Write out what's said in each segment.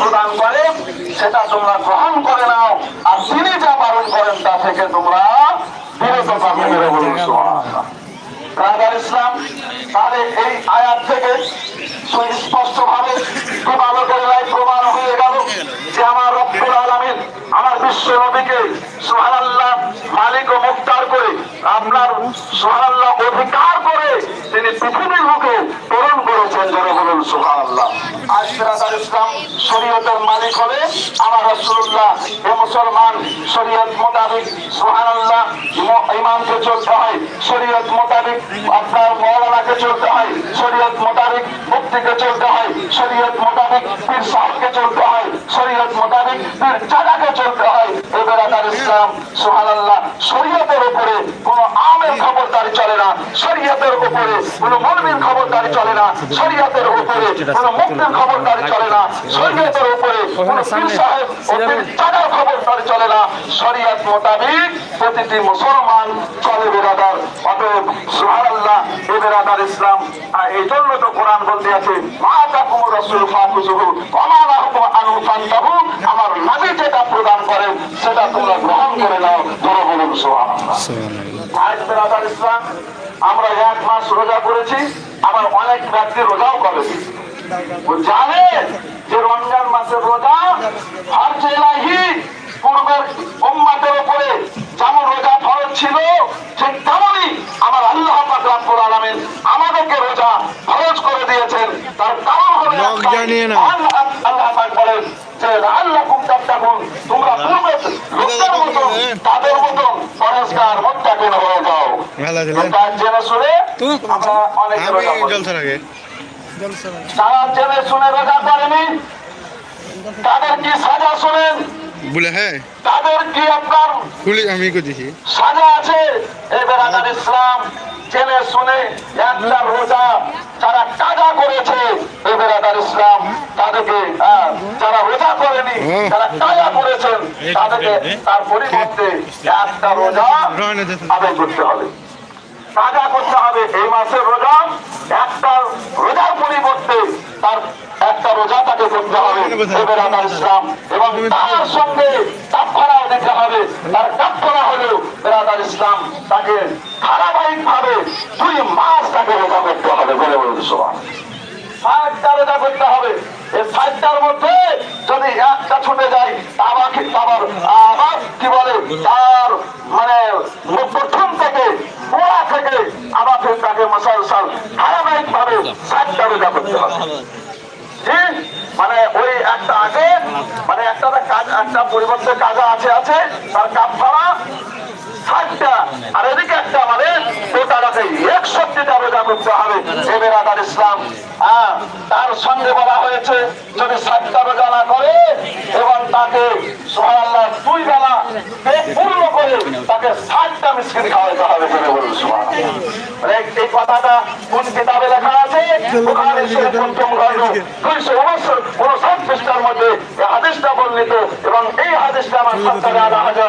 প্রদান করে সেটা তোমরা গ্রহণ করে নাও। আর তিনি যা বারণ করেন তা থেকে তোমরা বিরত। রাজার ইসলাম তাহলে এই আয়াত থেকে সুস্পষ্ট ভাবে প্রমাণকের প্রমাণ হয়ে গেল যে আমার রব্বুল আলামিন আমার বিশ্ব নবীকে সুবহানাল্লাহ মালিক ও মুক্তার করে আপনার অধিকার করে তিনি পৃথিবীর মুখে প্রেরণ করেছেন। যারা বলুন সুবহানাল্লাহ। আজ রাজার ইসলাম শরীয়তের মালিক আমার রাসূলুল্লাহ এ মুসলমান, শরীয়ত মোতাবেক, সুবহানাল্লাহ, ম- ইমামকে চলতে হয়। শরীয়ত মোতাবেক আপনার মৌলানাকে চলতে হয়। শরীয়ত মোতাবেক মুক্তিকে চলতে হয়। শরীয়ত মোতাবেক পীর সাহেবকে চলতে হয়। শরীয়ত মোতাবেক পীর চাচাকে চলতে হয়। এবার ইসলাম, সুবহানাল্লাহ শরীয়তের উপরে কোনো আমের খবরদারি চলে না শরীয়তের উপরে কোনো মলবির খবরদারি চলে না শরীয়তের উপরে কোনো মুক্তির খবরদারি চলে না শরীয়তের উপরে কোনো পীর সাহেব ও পীর চাচার খবরদারি চলে না শরীয়ত মোতাবেক প্রতিটি মুসলমান চলে বেরাদার। অতএব সুবহানাল্লাহ এ বেরাদার ইসলাম। আর এই জন্য তো কোরআন বলতে আছে মা তাকুম রাসূল ফাকুজুহু ওয়া মা আনু ফান্তাহু। আমার নবী যেটা প্রদান করেন সেটা তোমরা গ্রহণ করে নাও। ধরে বলুন সুবহানাল্লাহ। আজ বেরাদার ইসলাম আমরা এক মাস রোজা করেছি আবার অনেক ব্যক্তি রোজাও করেছি জানে যে রমজান মাসের রোজা ফরজ ইলাহি পূর্বের উম্মাতের উপরে যেমন রোজা ফরজ ছিল ঠিক তেমনই আমার আল্লাহ পাক রব্বুল আলামিন আমাদেরকে রোজা ফরজ করে দিয়েছেন। তার কারণ হলো আল্লাহ পাক বলেন যে তোমরা লোকদের তাদের হয়ে যাও ভালো জেনে শুনে আমরা অনেক আমি রোজা করি। জলসা লাগে যারা জেনে শুনে রোজা করেনি তাদের কি সাজা শুনেন? বলে হ্যাঁ। তাদের কি আপনার খুলি আমি সাজা আছে? এই ইসলাম জেনে শুনে একটা রোজা যারা কাজা করেছে এই ইসলাম তাদেরকে রোজা করেনি যারা কাজা করেছেন তাদেরকে তার পরিবর্তে একটা রোজা আদায় করতে হবে। কাজা করতে হবে এই মাসের রোজা একটা রোজার পরিবর্তে তার একটা রোজা তাকে করতে হবে। এবার ইসলাম এবং তার সঙ্গে কাপড়াও দিতে হবে। তার কাপড়া হলেও বেরাদার ইসলাম তাকে ধারাবাহিক ভাবে দুই মাস তাকে রোজা করতে হবে বলে সবাই ষাটটা রোজা করতে হবে। এই ষাটটার মধ্যে যদি একটা ছুটে যায় আবার কি- আবার আবার কি বলে তার মানে প্রথম থেকে গোড়া থেকে আবার ফের তাকে মশালসাল ধারাবাহিক ভাবে ষাটটা রোজা করতে হবে ঠিক মানে ওই একটা আগে মানে একটা কাজ একটা পরিবর্তে কাজা আছে আছে, তার কাপ ভাড়া আর এদিকে একটা রোজা করতে হবে হ্যাঁ তার সঙ্গে বলা হয়েছে, যদি করে, এবং তাকে পূর্ণ করে তাকে ষাটটা মিসকিন খাওয়াতে হবে। বলে বলুন এই- কথাটা কোন কিতাবে লেখা আছে ওখানে পঞ্চম খণ্ড দুইশো উনষাট পৃষ্ঠার মধ্যে হাদিসটা বর্ণিত এবং এই হাদিসটা আমার আলা হাজার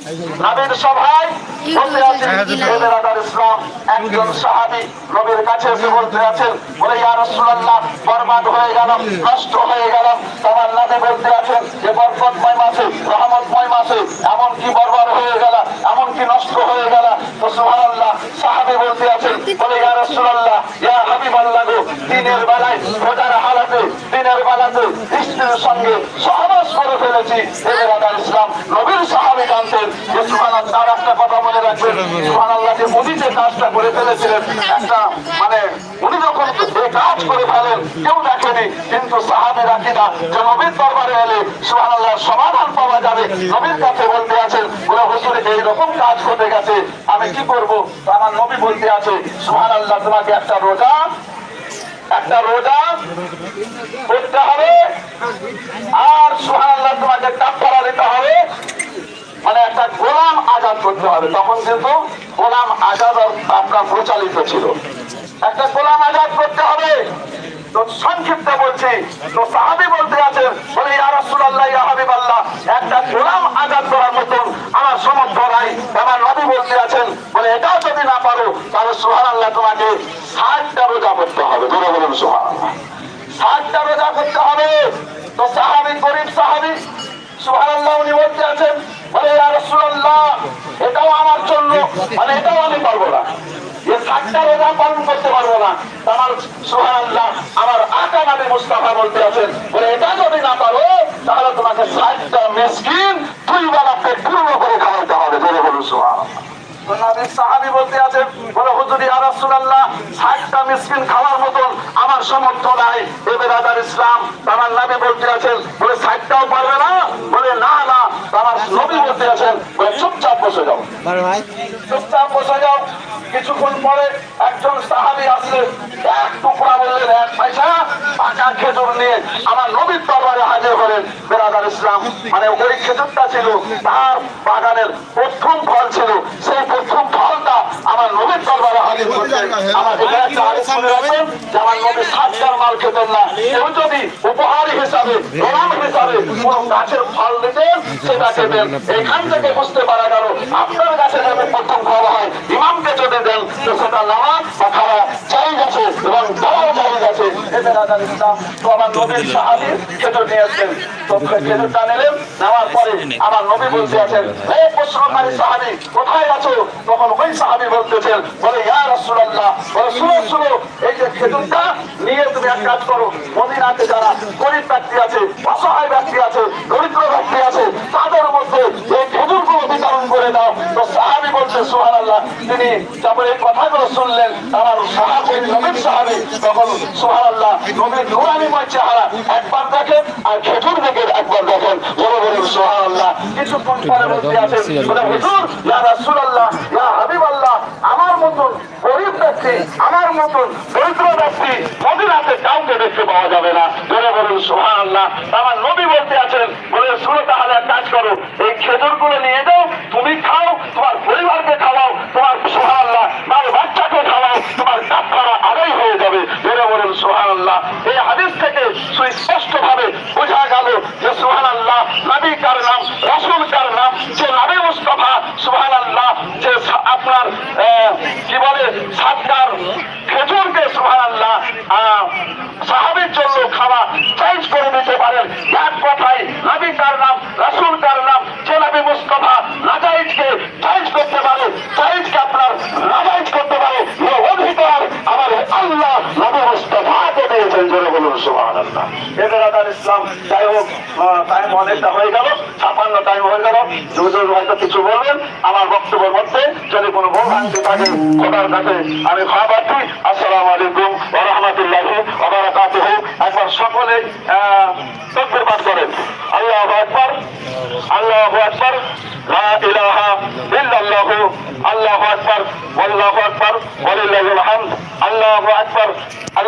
নবীর সভায় বসে আছেন ইসলাম একজন সাহাবী নবীর কাছে এসে বলতে আছেন বলে ইয়া রাসূলুল্লাহ বরবাদ হয়ে গেলাম নষ্ট হয়ে গেলাম। তোমার নামে বলতে আছেন যে বরকতময় মাসে রহমতময় মাসে এমন কি বরবাদ হয়ে গেল এমন কি নষ্ট হয়ে গেল? তো সুবহানাল্লাহ সাহাবী বলতে আছেন বলে ইয়া রাসূলুল্লাহ ইয়া হাবিবাল্লাহ গো দিনের বেলায় রোজার হালাতে দিনের বেলাতে স্ত্রীর সঙ্গে সহবাস করে ফেলেছি। বেরাদার ইসলাম নবীর সাহাবী জানতেন যে সুবহানাল্লাহ তার একটা কথা মনে রাখবেন। সুবহানাল্লাহ যে মোদী যে কাজটা করে ফেলেছিলেন একটা মানে উনি যখন এই কাজ করে ফেলেন কেউ দেখেনি কিন্তু সাহাবী রাখি যে নবীর দরবারে এলে সুবহানাল্লাহ সমাধান পাওয়া যাবে। নবীর কাছে বলতে আছেন হুজুর এইরকম কাজ ঘটে গেছে আমি কি করব? আমার নবী বলতে আছে সুবহানাল্লাহ তোমাকে একটা রোজা একটা রোজা করতে হবে আর সুবহানাল্লাহ তোমাকে কাফারা দিতে হবে। মানে একটা গোলাম আজাদ করতে হবে। তখন কিন্তু গোলাম আজাদ আপনার প্রচালিত ছিল। একটা গোলাম আজাদ করতে হবে। তো সংক্ষিপ্ত বলছি, তো সাহাবি বলতে আছে, বলে, ইয়া রাসূলুল্লাহ, ইয়া একটা গোলাম আজাদ করার মতন আমার সমর্থ নাই। আমার নবী বলতে আছেন, বলে, এটাও যদি না পারো, তাহলে সুবহানাল্লাহ তোমাকে ষাটটা রোজা করতে হবে। ধরে বলুন, সুবহানাল্লাহ। ষাটটা রোজা করতে হবে। তো সাহাবি, গরিব সাহাবি, সুবহানাল্লাহ উনি বলতে আছেন বলে রাসূলুল্লাহ, এটাও আমার জন্য মানে এটাও আমি পারব না। বলতে আছেন। বলে যদি না পারো, তাহলে তোমাকে ষাটটা মিসকিন দুই বেলা পেট পূর্ণ করে খাওয়াতে হবে। ধরে বলুন, সুবহানাল্লাহ। তো বলতে আছেন, বলে, হুজুর রাসূলুল্লাহ 60টা মিসকিন খাওয়ার মতন আমার সামর্থ্য নাই। এ বেরাদার ইসলাম আমার নবী বলতে আছেন, বলে 60টাও পারবে না বলে না না আমার নবী বলতে আছেন বলে চুপচাপ বসে যাও বড় ভাই। চুপচাপ বসে যাও কিছুক্ষণ পরে একজন সাহাবী আসলেন এক টুকরা বললেন এক পয়সা পাকা খেজুর নিয়ে আমার নবীর দরবারে হাজির হলেন বেরাদার ইসলাম। মানে ওই খেজুরটা ছিল তার বাগানের প্রথম ফল ছিল। সেই প্রথম ফলটা আমার নবীর দরবারে হাজির করছেন আমার এখানে একটা আমার নবী সাতটার মাল খেতেন না। কেউ যদি উপহার হিসাবে প্রণাম হিসাবে কোন গাছের ফল দিতেন সেটা খেতেন। এখান থেকে বুঝতে পারা গেল আপনার কাছে যাবে প্রথম ফল হয় ইমামকে যদি দেন তো সেটা নেওয়া বা খাওয়া চাই গেছে এবং দেওয়াও চাই গেছে। ইসলাম তো আমার নবীর সাহাবি খেজুর নিয়ে এসছেন তো নিলেন পরে আমার নবী বলতে আছেন হে প্রশ্নকারী সাহাবি কোথায় আছো? তখন ওই সাহাবি বলতেছেন বলে ইয়া রাসূলুল্লাহ বলে শুনো শুনো এই যে খেজুরটা নিয়ে তুমি এক কাজ করো যারা গরিব ব্যক্তি আছে, অসহায় ব্যক্তি আছে, দরিদ্র ব্যক্তি আছে, তাদের মধ্যে এই খেজুরগুলো বিতরণ করে দাও। তো সাহাবি বলছে, সুবহানাল্লাহ, তিনি যখন এই কথাগুলো শুনলেন আমার সাহাবি, নবীর সাহাবি, তখন সুবহানাল্লাহ, নবীর নুরানিময় চেহারা একবার দেখেন আর খেজুর একবার দেখেন। বড় বড় কিছুক্ষণ পরে বলতে আছেন বলে, হুজুর, ইয়া রাসূলুল্লাহ, ইয়া হাবিবাল্লাহ, আমার মতন গরিব ব্যক্তি, আমার মতন দরিদ্র ব্যক্তি মদিনাতে কাউকে দেখতে পাওয়া যাবে না। ধরে বলুন, সুবহানাল্লাহ। আমার নবী বলতে আছেন, বলে শুনো তাহলে এক কাজ করো, এই খেজুরগুলো নিয়ে যাও, তুমি খাও, তোমার পরিবারকে খাওয়াও, তোমার, সুবহানাল্লাহ বাল বাচ্চাকে খাওয়াও, তোমার কাফারা আদায় হয়ে যাবে। ধরে বলুন, সুবহানাল্লাহ। এই হাদিস থেকে সুস্পষ্ট ভাবে বোঝা গেল যে, সুবহানাল্লাহ, নবী কার নাম, রাসূল কার নাম, যে নবী মুস্তাফা, সুবহানাল্লাহ, যে আপনার কি বলে, সাতকার সাহাবীর জন্য খাওয়া চেঞ্জ করে এদের আদার ইসলাম যাই হোক টাইম আমার বক্তব্যের মধ্যে যদি কোনো ভুল থাকে, খোদার কাছে আমি ক্ষমা আসসালামু আলাইকুম রাহমাতুল্লাহি ওয়া একবার সকলে তকবীর করেন। আল্লাহু আকবার আল্লাহু আকবার, লা ইলাহা ইল্লাল্লাহু, আল্লাহু আকবার, আল্লাহু